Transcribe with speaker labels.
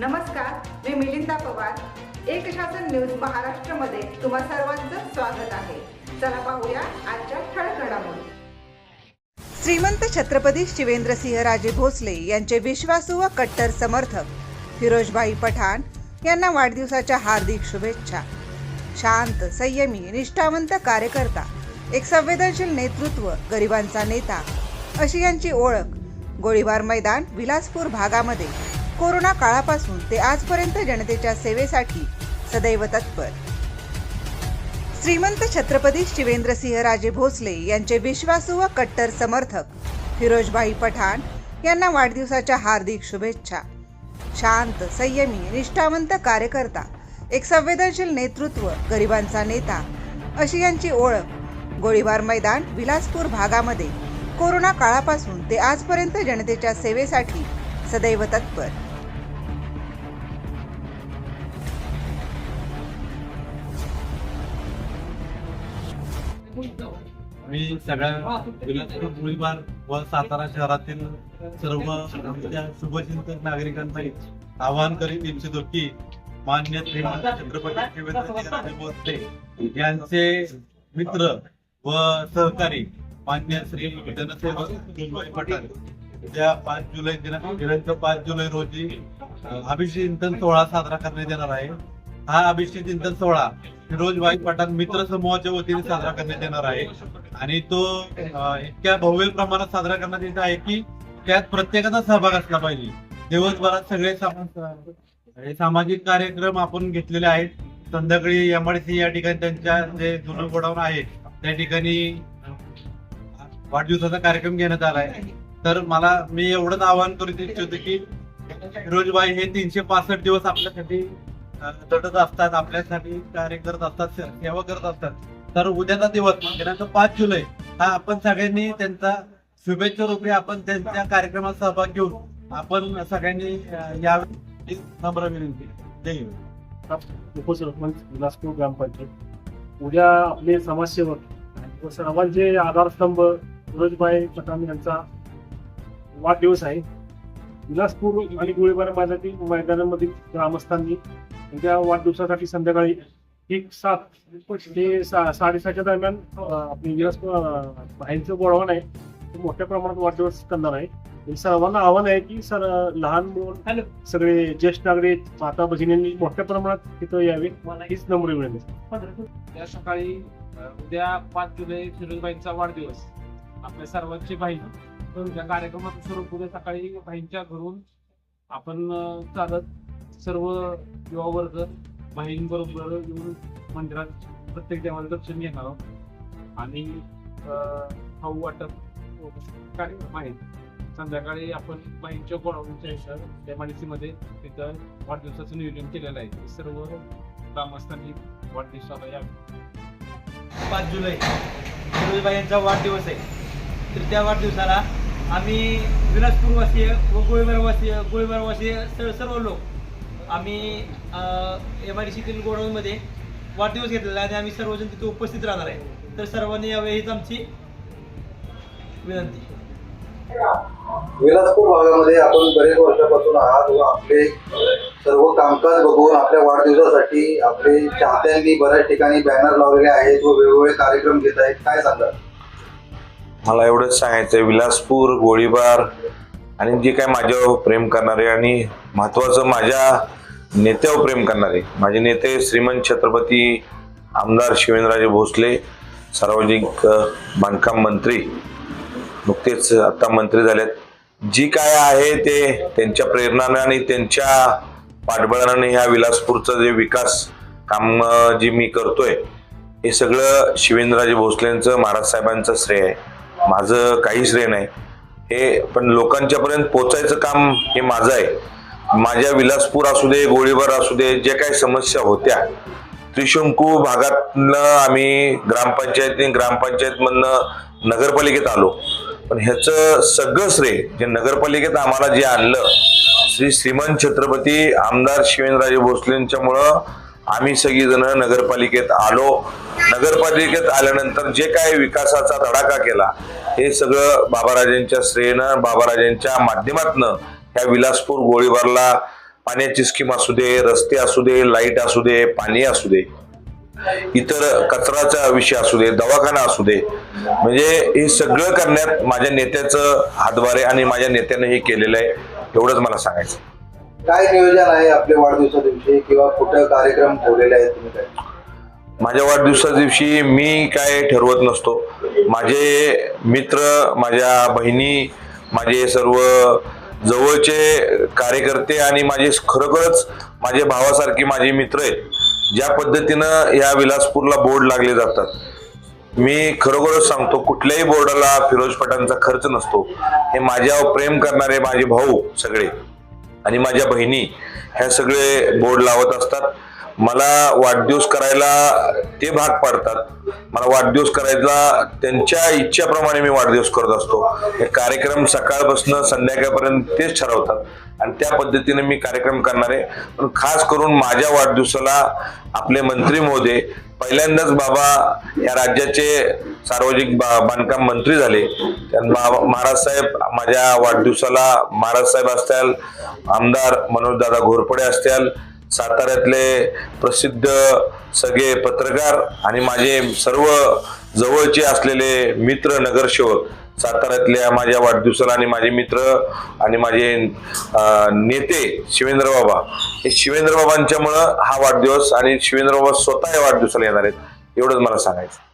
Speaker 1: नमस्कार मी मिलिंदा पवार. एक शासन न्यूज महाराष्ट्रमध्ये तुम्हा सर्वांचं स्वागत आहे. चला पाहूया आजच्या ठळक घडामोडी. श्रीमंत छत्रपती शिवेंद्रसिंह राजे भोसले यांचे विश्वासू व कट्टर समर्थक फिरोजभाई पठाण यांना वाढदिवसाच्या हार्दिक शुभेच्छा. शांत संयमी निष्ठावंत कार्यकर्ता एक संवेदनशील नेतृत्व गरिबांचा नेता अशी यांची ओळख गोळीबार मैदान विलासपूर भागामध्ये कोरोना काळापासून ते आजपर्यंत जनतेच्या सेवेसाठी सदैव तत्पर. श्रीमंत छत्रपती शिवेंद्रसिंह राजे भोसले यांचे विश्वासू व कट्टर समर्थक फिरोजभाई पठाण यांना वाढदिवसाच्या हार्दिक शुभेच्छा. शांत संयमी निष्ठावंत कार्यकर्ता एक संवेदनशील नेतृत्व गरिबांचा नेता अशी यांची ओळख गोळीबार मैदान विलासपूर भागामध्ये कोरोना काळापासून ते आजपर्यंत जनतेच्या सेवेसाठी सदैव तत्पर.
Speaker 2: मी सगळ्या विलासपूर गोळीबार व सातारा शहरातील सर्व आमच्या शुभचिंतक नागरिकांचा आवाहन करीत इच्छितो की मान्य श्रीमंत छत्रपती शिवेंद्रसिंहराजे भोसले यांचे मित्र व सहकारी मान्य श्री जनसेवक सुभाष पठाण. उद्या पाच जुलै दिनांक पाच जुलै रोजी अ, अभिषेक चिंतन सोहळा साजरा करण्यात येणार आहे. हा अभिषेक चिंतन सोहळा फिरोजभाई पठाण मित्र समूहाच्या वतीने साजरा करण्यात येणार आहे. आणि तो इतक्या भव्य प्रमाणात साजरा करण्यात येत आहे की त्यात प्रत्येकाचा सहभाग असला पाहिजे. दिवसभरात सगळे सामाजिक कार्यक्रम आपण घेतलेले आहेत. संध्याकाळी एमआयसी या ठिकाणी त्यांच्या जे जुनं गोडाऊन आहे त्या ठिकाणी वाढदिवसाचा कार्यक्रम घेण्यात आला आहे. तर मला मी एवढंच आवाहन करू इच्छितो की फिरोजबाई हे तीनशे पासष्ट दिवस आपल्यासाठी लढत असतात आपल्यासाठी कार्य करत असतात सेवा करत असतात. तर उद्याचा दिवस दिनांक पाच जुलै हा आपण सगळ्यांनी त्यांचा शुभेच्छा रूपी आपण त्यांच्या कार्यक्रमात सहभाग घेऊन आपण सगळ्यांनी यावेळी या नम्र विनंती. जय
Speaker 3: उपसरपंच विलासपूर ग्रामपंचायत. उद्या आपले समाजसेवक व सर्वांचे आधारस्तंभ फिरोजभाई पटाम यांचा वाढदिवस आहे. विलासपूर आणि गोळीबार मैदानातील मैदानामधील ग्रामस्थांनी उद्या वाढदिवसासाठी संध्याकाळी एक सात ते सा- साडेसहाच्या दरम्यान आपली अं, भाईंचं गोळवण आहे. ते मोठ्या प्रमाणात वाढदिवस करणार आहे. आणि सर्वांना आव्हान आहे की सर लहान मुलं सगळे ज्येष्ठ नागरिक माता भगिनींनी मोठ्या प्रमाणात तिथं यावे. हीच नम्र विनंती
Speaker 4: त्या सकाळी उद्या पाच जुलै फिरोजबाईंचा वाढदिवस. आपल्या सर्वांची बहीण तर त्या कार्यक्रमाचं स्वरूप उद्या सकाळी बहीणच्या घरून आपण चालत सर्व युवा वर्ग बहीण येऊन मंदिरात प्रत्येक देवाला दर्शन घेणार आहोत. आणि खाऊ वाटप कार्यक्रम आहे संध्याकाळी आपण बाईंच्या गोडाऊनच्या इथं एमआयडीसी मध्ये तिथं वाढदिवसाचं नियोजन केलेलं आहे. सर्व ग्रामस्थांनी वाढदिवसाला या
Speaker 5: पाच जुलै फिरोजबाई यांचा वाढदिवस आहे. तर त्या वाढदिवसाला आम्ही विलासपूरवासीय व गोळीबारवासीय गोळीबारवासीय सर्व लोक आम्ही एम आय डी सीतील गोडाऊनमध्ये वाढदिवस घेतलेला आहे आणि आम्ही सर्वजण तिथे उपस्थित राहणार आहे. तर सर्वांनी यावेळी हीच आमची विनंती.
Speaker 6: विलासपूर भागामध्ये आपण बरेच वर्षापासून आहात व आपले सर्व कामकाज बघून आपल्या वाढदिवसासाठी आपले चाहत्यांनी बऱ्याच ठिकाणी बॅनर लावलेले आहेत व वेगवेगळे कार्यक्रम घेत आहेत. काय सांगा
Speaker 7: मला एवढंच सांगायचं विलासपूर गोळीबार आणि जे काय माझ्यावर प्रेम करणारे आणि महत्वाचं माझ्या नेत्यावर प्रेम करणारे. माझे नेते श्रीमंत छत्रपती आमदार शिवेंद्रराजे भोसले सार्वजनिक बांधकाम मंत्री नुकतेच आता मंत्री झालेत. जी काय आहे ते त्यांच्या प्रेरणाने आणि त्यांच्या पाठबळाने ह्या विलासपूरचं जे विकास काम जे मी करतोय हे सगळं शिवेंद्रराजे भोसलेंचं महाराज साहेबांचं श्रेय आहे. माझं काही श्रेय नाही. हे पण लोकांच्यापर्यंत पोचायचं काम हे माझं आहे. माझ्या विलासपूर असू दे गोळीबार असू दे जे काही समस्या होत्या त्रिशंकू भागातनं आम्ही ग्रामपंचायतीने ग्रामपंचायतमधनं नगरपालिकेत आलो. पण ह्याचं सगळं श्रेय जे नगरपालिकेत आम्हाला जे आणलं श्री श्रीमंत छत्रपती आमदार शिवेंद्रराजे भोसलेंच्यामुळं आम्ही सगळीजण नगरपालिकेत आलो. नगरपालिकेत आल्यानंतर जे काय विकासाचा धडाका केला हे सगळं बाबाराजांच्या श्रेयनं बाबाराजांच्या माध्यमातनं ह्या विलासपूर गोळीबारला पाण्याची स्कीम असू दे रस्ते असू दे लाइट असू दे पाणी असू दे इतर कचराचा विषय असू दे दवाखाना असू दे म्हणजे हे सगळं करण्यात माझ्या नेत्याचं हातभारे आणि माझ्या नेत्यानं हे केलेलं आहे एवढंच मला सांगायचं
Speaker 6: काय नियोजन आहे आपल्या वाढदिवसा दिवशी किंवा कुठं कार्यक्रम ठेवलेले आहेत तुम्ही काय?
Speaker 7: माझ्या वाढदिवसा दिवशी मी काय ठरवत नसतो. माझे मित्र माझ्या बहिणी माझे सर्व जवळचे कार्यकर्ते आणि माझे खरोखरच माझे भावासारखे माझे मित्र आहेत ज्या पद्धतीनं या विलासपूरला बोर्ड लागले जातात. मी खरोखरच सांगतो कुठल्याही बोर्डाला फिरोज पटांचा खर्च नसतो. हे माझ्यावर प्रेम करणारे माझे भाऊ सगळे आणि माझ्या बहिणी ह्या सगळे बोर्ड लावत असतात. मला वाढदिवस करायला ते भाग पाडतात. मला वाढदिवस करायला त्यांच्या इच्छेप्रमाणे मी वाढदिवस करत असतो. हे कार्यक्रम सकाळपासून संध्याकाळपर्यंत तेच ठरवतात. आणि त्या पद्धतीने मी कार्यक्रम करणार आहे. पण खास करून माझ्या वाढदिवसाला आपले मंत्री महोदय पहिल्यांदाच बाबा या राज्याचे सार्वजनिक बा- बांधकाम मंत्री झाले. त्यांना महाराज साहेब माझ्या वाढदिवसाला महाराज साहेब असतील आमदार मनोजदादा घोरपडे असतील साताऱ्यातले प्रसिद्ध सगळे पत्रकार आणि माझे सर्व जवळचे असलेले मित्र नगरसेवक साताऱ्यातल्या माझ्या वाढदिवसाला आणि माझे मित्र आणि माझे नेते शिवेंद्र बाबा. हे शिवेंद्र बाबांच्यामुळं हा वाढदिवस आणि शिवेंद्र बाबा स्वतः या वाढदिवसाला येणार आहेत एवढंच मला सांगायचं